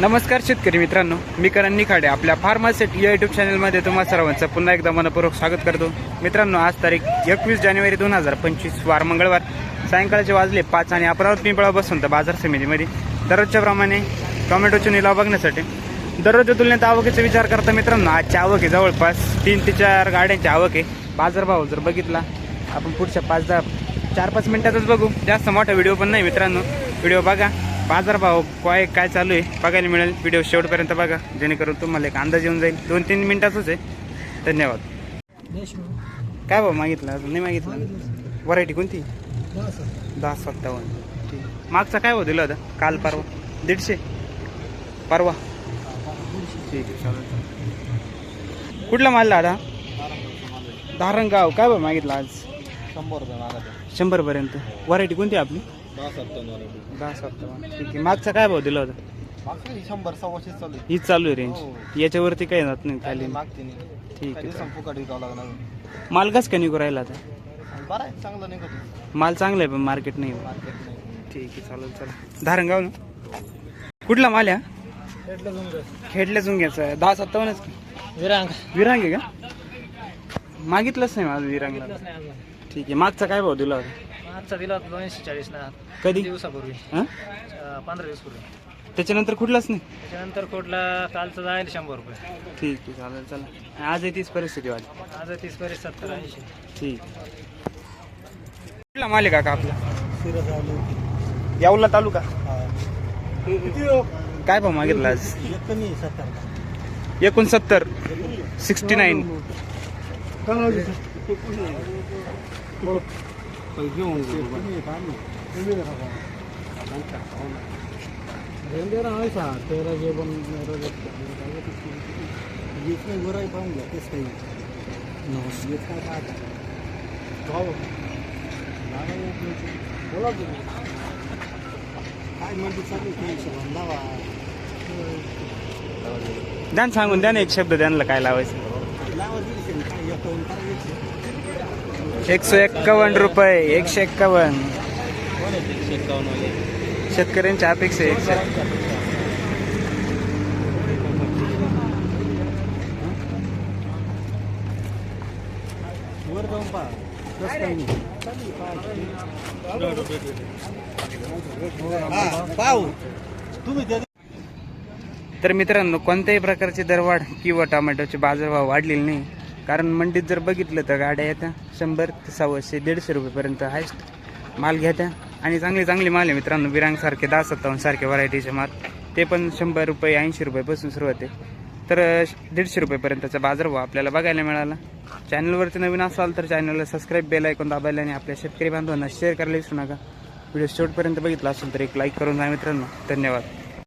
नमस्कार शेतकरी मित्रांनो मी करण निखाडे आपल्या फार्मासेट या युट्यूब चॅनलमध्ये तुम्हा सर्वांचं पुन्हा एकदा मनपूर्वक स्वागत करतो. मित्रांनो आज तारीख एकवीस जानेवारी दोन हजार पंचवीस वार मंगळवार. सायंकाळचे वाजले पाच आणि अमरावती पिंपळा बसून तर बाजार समितीमध्ये. दररोजच्या प्रमाणे टोमॅटोचे निलाव बघण्यासाठी. दररोजच्या तुलनेत आवकेचा विचार करता मित्रांनो आजच्या आवक आहे जवळपास तीन ते चार गाड्यांची आवक आहे बाजारभाव जर बघितला आपण पुढच्या पाच दहा चार पाच मिनिटातच बघू. जास्त मोठा व्हिडिओ पण नाही मित्रांनो. व्हिडिओ बघा. बाजारभाव काय काय चालू आहे बघायला मिळेल. व्हिडिओ शेवटपर्यंत बघा. जेणेकरून तुम्हाला एक अंदाज येऊन जाईल. दोन तीन मिनिटातच आहे. धन्यवाद. काय भाऊ मागितलं? अजून नाही मागितलं? व्हरायटी कोणती? दहा सत्तावन्न. ठीक मागचा काय भाऊ दिला होता? काल परवा. दीडशे? परवा. ठीक आहे चालेल कुठला माल दादा? धारणगाव काय भाऊ मागितलं आज? शंभर रुपये मागत शंभर पर्यंत व्हरायटी कोणती आपली? दहा सत्तावन्न ठीक आहे. मागचा काय भाव दिला होता? मागचे शंभर सव्वाशे चालू आहे. हीच चालू आहे रेंज हो. याच्यावरती काही जात नाही खाली. मागते नाही. ठीक आहे. विकावं लागणार माल कस का निघू राहिला आता? आणि बरं आहे चांगलं निघत माल चांगला आहे पण मार्केट नाही. मार्केट नाही. ठीक आहे चालेल चला धारणगाव ना? कुठला माल आहे हा? खेडल्या चुंग्याचा आहे. दहा सत्तावन्नच की? विरांग. विरांग आहे का? मागितलंच नाही माझं विरांगला. ठीक आहे. मागचा काय भाव दिला होता? आजचा दिला होता दोनशे चाळीस ना. कधी? दिवसापूर्वी. हां? अं, पंधरा दिवस पूर्वी त्याच्यानंतर कुठलाच नाही? त्याच्यानंतर कोटला कालचं जाईल शंभर रुपये. ठीक आहे चालेल चला. आज आहे तीच परिस्थिती वाली आज तीस परीस सत्तर ऐंशी. ठीक. कुठला माल आहे काका आपला? यावला तालुका. काय भाव मागितला आज? एकोणसत्तर. Sixty nine. तेरा जे पण बरं पाहून घ्या तेच काही बोला तुम्ही काय म्हणजे चालू आहे ते हिशोबाने लावा द्या ना सांगून द्या ना एक शब्द त्यांना काय लावायचं लावा दीडशे आणि काय एकावन्न करायचे एकशे एक्कावन्न रुपये एकशे एक्कावन्न कोण आहे दीडशे एकावन्न शेतकऱ्यांच्या अपेक्षा आहे एकशे वर जाऊन पहा. तसं काही नाही. पाहू. तुम्ही त्या तर मित्रांनो कोणत्याही प्रकारची दरवाढ किंवा टोमॅटोचे बाजारभाव वाढलेले नाही. कारण मंडीत जर बघितलं तर गाड्या येत्या. शंभर ते सव्वाशे दीडशे रुपयेपर्यंत हायस्ट माल घेत्या. आणि चांगले चांगले माल आहे मित्रांनो. विरांगसारखे दहा सत्तावन्नसारखे व्हरायटीचे माल. ते पण शंभर रुपये ऐंशी रुपयेपासून सुरुवात आहे तर दीडशे रुपयेपर्यंतचा बाजारभाव आपल्याला बघायला मिळाला. चॅनलवरती नवीन असाल तर चॅनलला सबस्क्राईब बेल ऐकून दाबायला आणि आपल्या शेतकरी बांधवांना शेअर करायला विसरू नका. व्हिडिओ शेवटपर्यंत बघितला असेल तर एक लाईक करून जा मित्रांनो. धन्यवाद.